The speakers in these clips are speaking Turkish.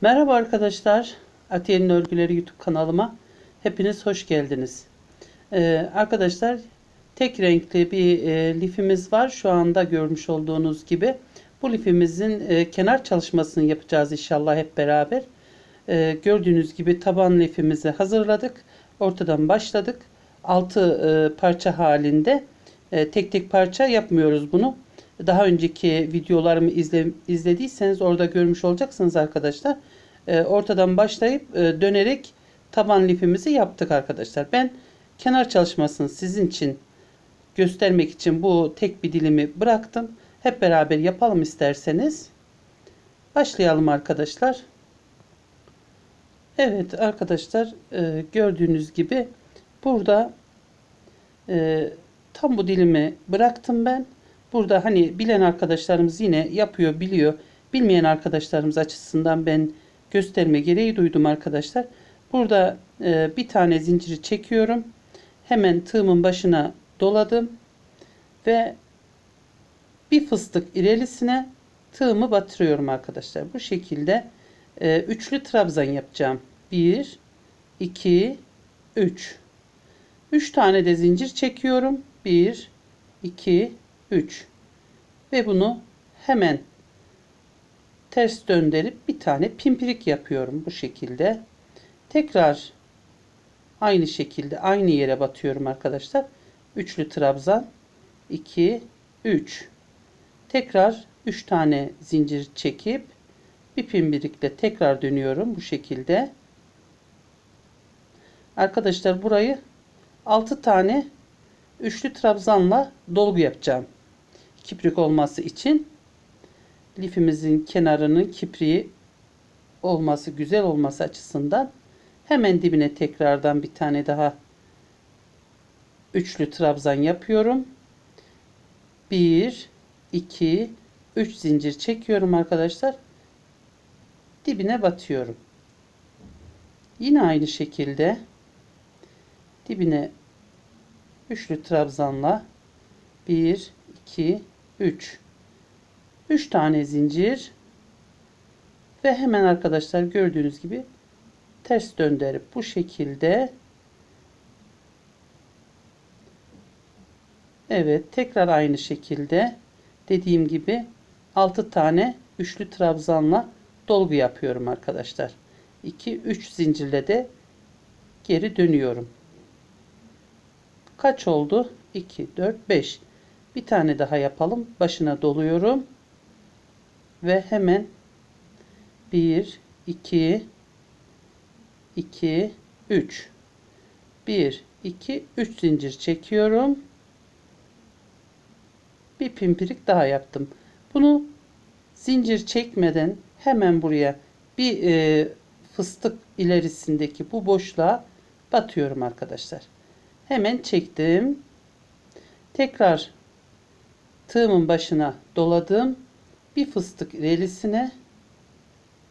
Merhaba arkadaşlar. Atiye'nin Örgüleri YouTube kanalıma hepiniz hoş geldiniz. Ee, arkadaşlar tek renkli bir e, lifimiz var. Şu anda görmüş olduğunuz gibi. Bu lifimizin e, kenar çalışmasını yapacağız inşallah hep beraber. Ee, gördüğünüz gibi taban lifimizi hazırladık. Ortadan başladık. 6 parça halinde e, tek tek parça yapmıyoruz bunu. Daha önceki videolarımı izle, izlediyseniz orada görmüş olacaksınız arkadaşlar. E, ortadan başlayıp e, dönerek taban lifimizi yaptık arkadaşlar. Ben kenar çalışmasını sizin için göstermek için bu tek bir dilimi bıraktım. Hep beraber yapalım isterseniz. Başlayalım arkadaşlar. Evet arkadaşlar e, gördüğünüz gibi burada e, tam bu dilimi bıraktım ben. Burada hani bilen arkadaşlarımız yine yapıyor biliyor. Bilmeyen arkadaşlarımız açısından ben gösterme gereği duydum arkadaşlar. Burada e, bir tane zinciri çekiyorum. Hemen tığımın başına doladım. Ve bir fıstık ilerisine tığımı batırıyorum arkadaşlar. Bu şekilde e, üçlü trabzan yapacağım. 1 2 3 3 tane de zincir çekiyorum. 1 2 3 ve bunu hemen ters döndürüp bir tane pimpirik yapıyorum bu şekilde. Tekrar aynı şekilde aynı yere batıyorum arkadaşlar. Üçlü trabzan 2 3 tekrar 3 tane zincir çekip bir pimpirikle tekrar dönüyorum bu şekilde. Arkadaşlar burayı 6 tane üçlü trabzanla dolgu yapacağım. Kiprik olması için lifimizin kenarının kipriği olması güzel olması açısından hemen dibine tekrardan bir tane daha üçlü trabzan yapıyorum. 1 2 3 zincir çekiyorum arkadaşlar. Dibine batıyorum. Yine aynı şekilde dibine üçlü trabzanla 1 2 3 3 tane zincir. Ve hemen arkadaşlar gördüğünüz gibi ters döndürüp bu şekilde. Evet tekrar aynı şekilde. Dediğim gibi 6 tane üçlü trabzanla dolgu yapıyorum arkadaşlar. 2 3 zincirle de geri dönüyorum. Kaç oldu? 2 4 5 bir tane daha yapalım. Başına doluyorum. Ve hemen 1 2 2 3 1 2 3 zincir çekiyorum. Bir pimpirik daha yaptım. Bunu zincir çekmeden hemen buraya bir e, fıstık ilerisindeki bu boşluğa batıyorum arkadaşlar. Hemen çektim. Tekrar tığımın başına doladım. Bir fıstık ilerisine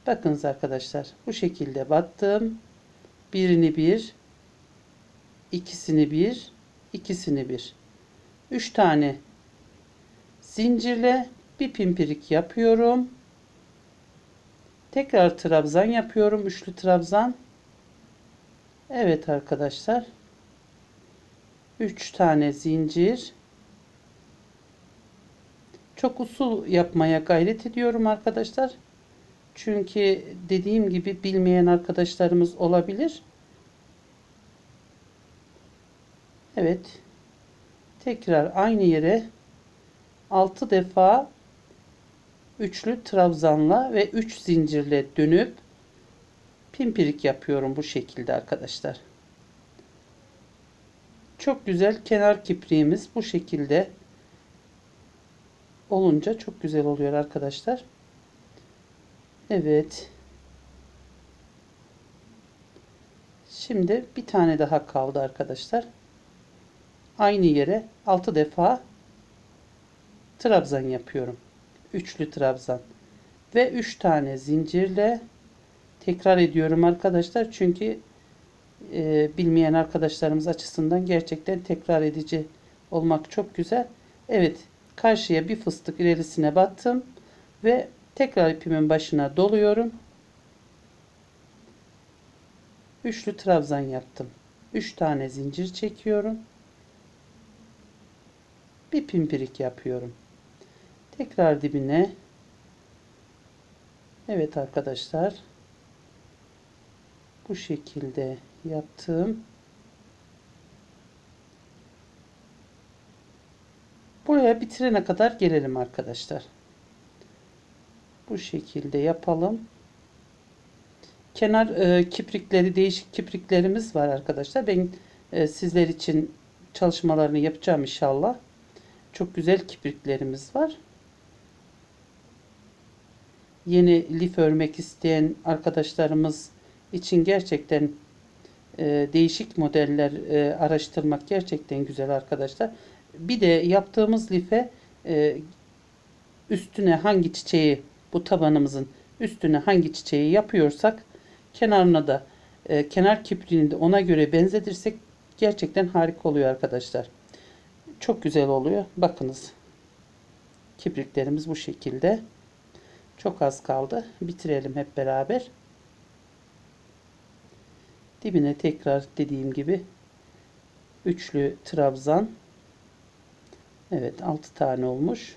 bakınız arkadaşlar bu şekilde battım. Birini bir ikisini bir ikisini bir. Üç tane zincirle bir pimpirik yapıyorum. Tekrar trabzan yapıyorum üçlü trabzan. Evet arkadaşlar 3 tane zincir çok usul yapmaya gayret ediyorum arkadaşlar. Çünkü dediğim gibi bilmeyen arkadaşlarımız olabilir. Evet. Tekrar aynı yere 6 defa üçlü trabzanla ve 3 zincirle dönüp pimpirik yapıyorum bu şekilde arkadaşlar. Çok güzel kenar kipriğimiz bu şekilde olunca çok güzel oluyor arkadaşlar. Evet. Şimdi bir tane daha kaldı arkadaşlar. Aynı yere 6 defa trabzan yapıyorum. Üçlü trabzan. Ve 3 tane zincirle tekrar ediyorum arkadaşlar. Çünkü e, bilmeyen arkadaşlarımız açısından gerçekten tekrar edici olmak çok güzel. Evet karşıya bir fıstık ilerisine battım ve tekrar ipimin başına doluyorum. Üçlü trabzan yaptım. 3 tane zincir çekiyorum. Bir pimpirik yapıyorum. Tekrar dibine. Evet arkadaşlar. Bu şekilde yaptım. Buraya bitirene kadar gelelim arkadaşlar. Bu şekilde yapalım. Kenar e, kiprikleri değişik kipriklerimiz var arkadaşlar. Ben e, sizler için çalışmalarını yapacağım inşallah. Çok güzel kipriklerimiz var. Yeni lif örmek isteyen arkadaşlarımız için gerçekten e, değişik modeller e, araştırmak gerçekten güzel arkadaşlar. Bir de yaptığımız life e, üstüne hangi çiçeği bu tabanımızın üstüne hangi çiçeği yapıyorsak kenarına da e, kenar kipriğini de ona göre benzetirsek gerçekten harika oluyor arkadaşlar. Çok güzel oluyor. Bakınız. Kipriklerimiz bu şekilde. Çok az kaldı. Bitirelim hep beraber. Dibine tekrar dediğim gibi üçlü trabzan. Evet 6 tane olmuş.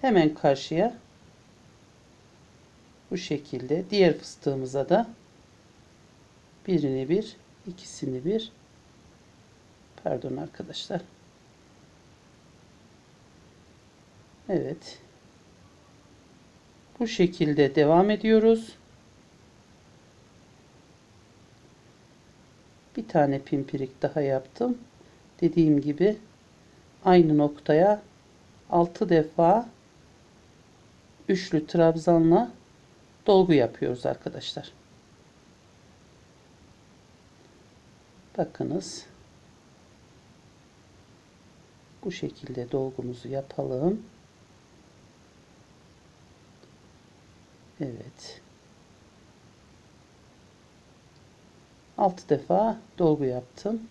Hemen karşıya. Bu şekilde. Diğer fıstığımıza da birini bir ikisini bir. Pardon arkadaşlar. Evet. Bu şekilde devam ediyoruz. Bir tane pimpirik daha yaptım dediğim gibi aynı noktaya 6 defa üçlü trabzanla dolgu yapıyoruz arkadaşlar. Bakınız. Bu şekilde dolgumuzu yapalım. Evet. 6 defa dolgu yaptım.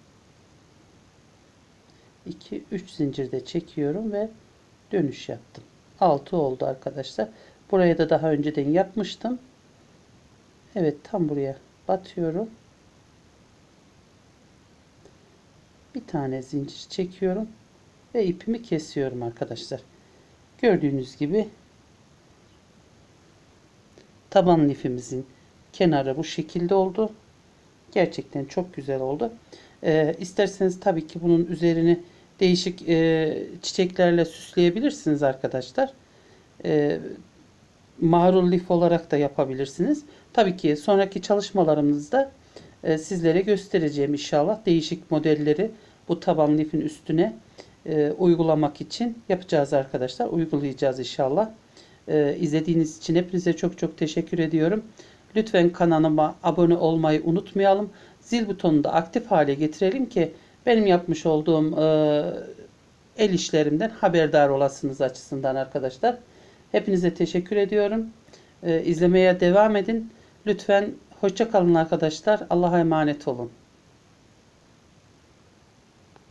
2 3 zincirde çekiyorum ve dönüş yaptım. 6 oldu arkadaşlar. Buraya da daha önceden yapmıştım. Evet tam buraya batıyorum. Bir tane zincir çekiyorum ve ipimi kesiyorum arkadaşlar. Gördüğünüz gibi taban lifimizin kenarı bu şekilde oldu. Gerçekten çok güzel oldu. Ee, isterseniz tabii ki bunun üzerini değişik e, çiçeklerle süsleyebilirsiniz arkadaşlar. E, marul lif olarak da yapabilirsiniz. Tabii ki sonraki çalışmalarımızda e, sizlere göstereceğim inşallah değişik modelleri bu taban lifin üstüne e, uygulamak için yapacağız arkadaşlar. Uygulayacağız inşallah. E, izlediğiniz için hepinize çok çok teşekkür ediyorum. Lütfen kanalıma abone olmayı unutmayalım. Zil butonunu da aktif hale getirelim ki benim yapmış olduğum e, el işlerimden haberdar olasınız açısından arkadaşlar. Hepinize teşekkür ediyorum. E, izlemeye devam edin. Lütfen hoşça kalın arkadaşlar. Allah'a emanet olun.